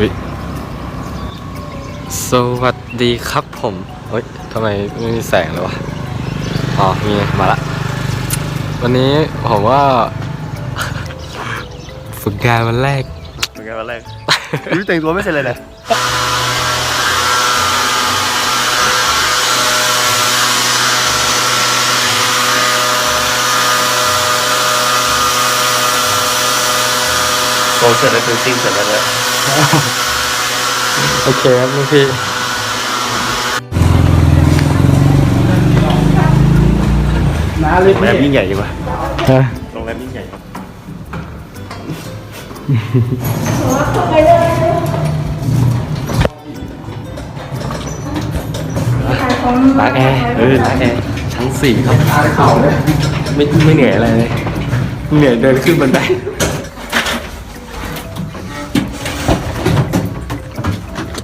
อุ๊ยสวัสดีครับผมเฮ้ยทำไมไม่มีแสงเลยวะ อ๋อ มีมาละ วันนี้ผมว่า ฝึกงานวันแรกเป็นไงวันแรกรู้แต่งตัวไม่เสร็จเลยเนี่ยโซเสร็จแล้วคือซิ่งเสร็จแล้วเนี่ย โอเคครับลูกพี่โรงแรมยิ่งใหญ่ดีกว่าฮะโรงแรมยิ่งใหญ่ล้างแอร์เออล้างแอร์ชั้นสี่ครับไม่ไม่เหนื่อยอะไรเลยเหนื่อยเดินขึ้นบันได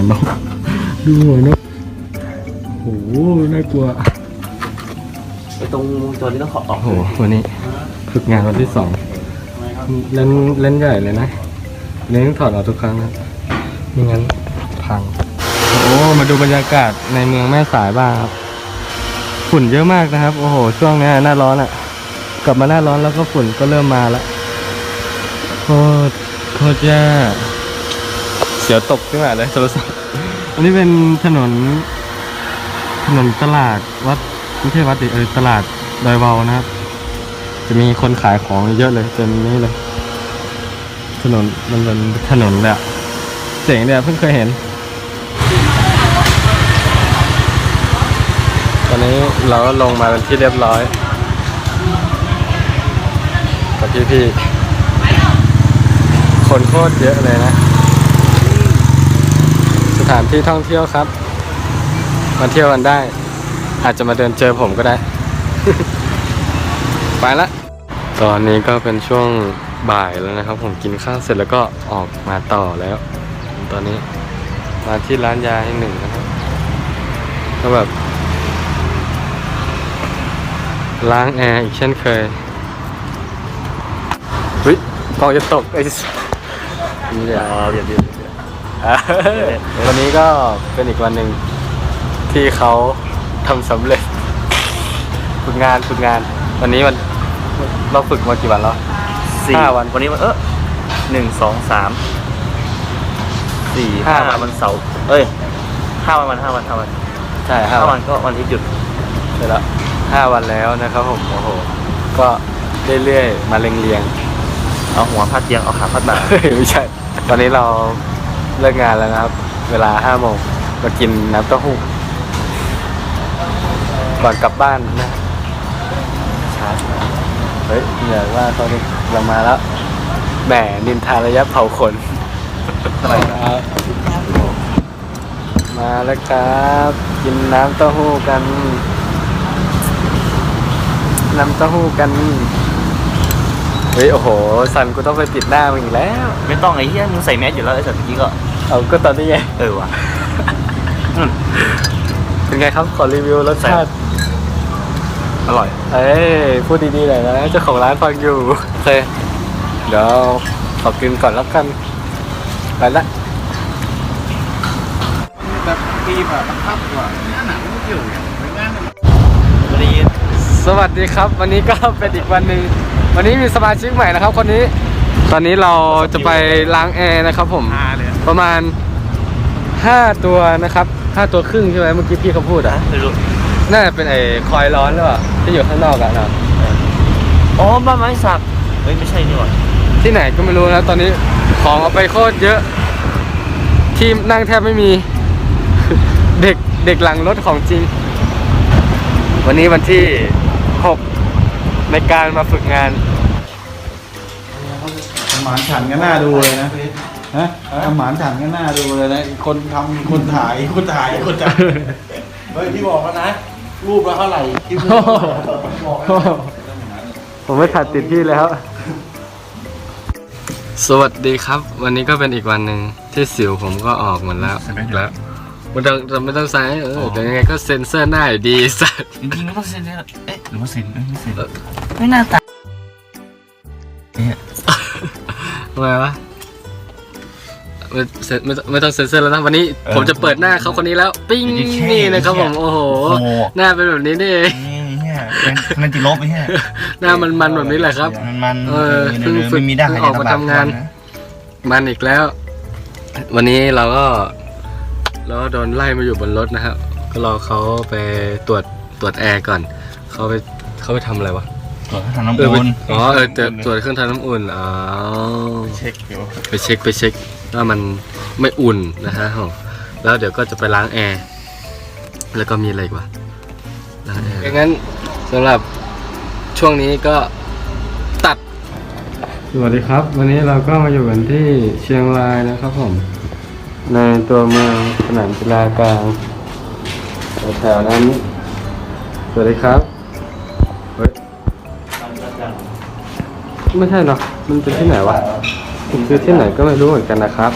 วนกดูหัวนกโอ้โหน่ากลัวไอ้ตรงตัวนี้ต้องขอออกโอ้โหวันนี้ฝึกงานวันที่สองเล่นเล่นใหญ่เลยนะเล่นต้องถอดออกทุกครั้งนะไม่งั้นพังโอ้มาดูบรรยากาศในเมืองแม่สายบ้างครับฝุ่นเยอะมากนะครับ โอ้โห ช่วงเนี้ยหน้าร้อนอะ่ะ กลับมาหน้าร้อนแล้วก็ฝุ่นก็เริ่มมาแล้วโคตรโคตรแย่ เสียวตกขึ้นมาเลยโทรศัพท์อันนี้เป็นถนน ถนนตลาดวัดไม่ใช่วัดดิเออตลาดดอยวาวนะครับ จะมีคนขายของเยอะเลยเต็มนี้เลย ถนนมันเป็นถนนเลยอะเจ๋งเลยอะเพิ่งเคยเห็น ตอนนี้เราก็ลงมาเป็นที่เรียบร้อยกับพี่พี่ๆคนโคตรเยอะเลยนะส ถานที่ท่องเที่ยวครับ มาเที่ยวกันได้ อาจจะมาเดินเจอผมก็ได้ ไปละ ตอนนี้ก็เป็นช่วงบ่ายแล้วนะครับ ผมกินข้าวเสร็จแล้วก็ออกมาต่อแล้ว ตอนนี้มาที่ร้านยาให้หนึ่งนะครับก็แบบ ล้างแอร์อีกเช่นเคยเฮ้ยกองจะตกไอ้สัสนี่เดี๋ยยวเดี๋ยวเดี๋ยวอะ วันนี้ก็เป็นอีกวันหนึ่งที่เขาทำสำเร็จฝึกงานฝึกงาน วันนี้มันเราฝึกมากี่วันแล้ว สี่ห้าวัน วันนี้มันเออหนึ่งสองสามสี่ห้าห้าวัน วันเสาร์เอ้ยห้าวันวันห้าวันห้าวันใช่ห้าห้าวัวันนก็วันที่หยุดเสร็จแล้วห้าวันแล้วนะครับผมโอ้โหก็เรื่อยๆมาเรียงเอาหัวพัดเตียงเอาขาพัดบ่าๆเฮ้ยไม่ใช่ ตอนนี้เรา เลิกงานแล้วนะครับ เวลาห้าโมงมากินน้ำเต้าหู้ก่อนกลับบ้านนะชาร์จมาเฮ้ยเหนื่อยว่าตอนนี้เรามาแล้วแหมนินทาระยะเผาขนอะไรครับมาแล้วครับ กินน้ำเต้าหู้กัน น้ำเต้าหู้กันเฮ้ยโอ้โห สันกูต้องไปปิดหน้ามึงอีกแล้ว ไม่ต้องไอ้เหี้ยมึงใส่แมสอยู่แล้วไอ้สัตว์เมื่อกี้ก็ เอาก็ตอนนี้ไง เออว่ะเป็นไงครับขอรีวิวรสชาติ อร่อย เอ้ยพูดดีๆหน่อยนะเจ้าของร้านฟังอยู่ โอเค เดี๋ยวขอกินก่อนแล้วกัน ไปละ แต่ปีแบบพับกว่าหน้าหนังไม่เกี่ยวอย่างไม่ง่ายเลยวันนี้สวัสดีครับ วันนี้ก็เป็นอีกวันหนึ่งวันนี้มีสมาชิกใหม่นะครับ คนนี้ ตอนนี้เราจะไปล้างแอร์นะครับผม อาเลยประมาณ 5 ตัวนะครับ 5 ตัวครึ่งใช่ไหมเมื่อกี้พี่เขาพูดอะ ไม่รู้น่าจะเป็นไอ้คอยร้อนหรือเปล่าที่อยู่ข้างนอกอะนะอ๋อบ้านไม้สักเฮ้ยไม่ใช่นี่หว่าที่ไหนก็ไม่รู้นะตอนนี้ของเอาไปโคตรเยอะ ที่นั่งแทบไม่มี เด็กเด็กหลังรถของจริง วันนี้วันที่ 6 ในการมาฝึกงาน หมานฉันก็น่าดูเลยนะฮะอาหมานฉันก็น่าดูเลยนะคนทำคนถ่ายคนถ่ายคนจับเฮ้ยพี่บอกแล้วนะ รูปละเท่าไหร่คลิปนี้บอกแล้วนะผมไม่ขาดติดที่แล้ว สวัสดีครับ วันนี้ก็เป็นอีกวันหนึ่งที่สิวผมก็ออกหมดแล้วแล้วไม่ต้องไม่ต้องใส่เออแต่ยังไงก็เซ็นเซอร์หน้าอยู่ดีสัตว์จริงๆก็ต้องเซ็นเนี่ยเอ๊ะหรือว่าเซ็นเอ้ยไม่เซ็นไม่น่าตา ไมวะไม่เซ็นไม่ต้องไม่ต้องเซ็นเซอร์แล้วนะวันนี้ผมจะเปิดหน้าเขาคนนี้แล้ว ปิ้งนี่นะครับผมโอ้โห โอ้โห หน้าเป็นแบบนี้นี่เองนี่เนี่ยเป็นมันติลบไอ้เนี่ยหน้ามันมันๆแบบนี้แหละครับ มันมันเออเพิ่งเพิ่งฝึกไม่มีได้เพิ่งออกมาทำงานนะมันอีกแล้ว วันนี้เราก็เราก็โดนไล่มาอยู่บนรถนะครับ ก็รอเขาไปตรวจตรวจแอร์ก่อนเขาไปเขาไปทำอะไรวะ ตรวจทางน้ำเออไปอุ่นอ๋อเออตรวจตรวจเครื่องทำน้ำอุ่นอ๋อเช็คอยู่ไปเช็คไปเช็คว่ามันไม่อุ่นนะฮะแล้วเดี๋ยวก็จะไปล้างแอร์แล้วก็มีอะไรอีกวะล้างแอร์งั้นสำหรับช่วงนี้ก็ตัด สวัสดีครับ วันนี้เราก็มาอยู่กันที่เชียงรายนะครับผม ในตัวเมืองสนามกีฬากลางแถวๆนั้น สวัสดีครับ ไม่ใช่หรอกมันเป็นที่ไหนวะมันคือที่ไหนก็ไม่รู้เหมือนกันนะครับ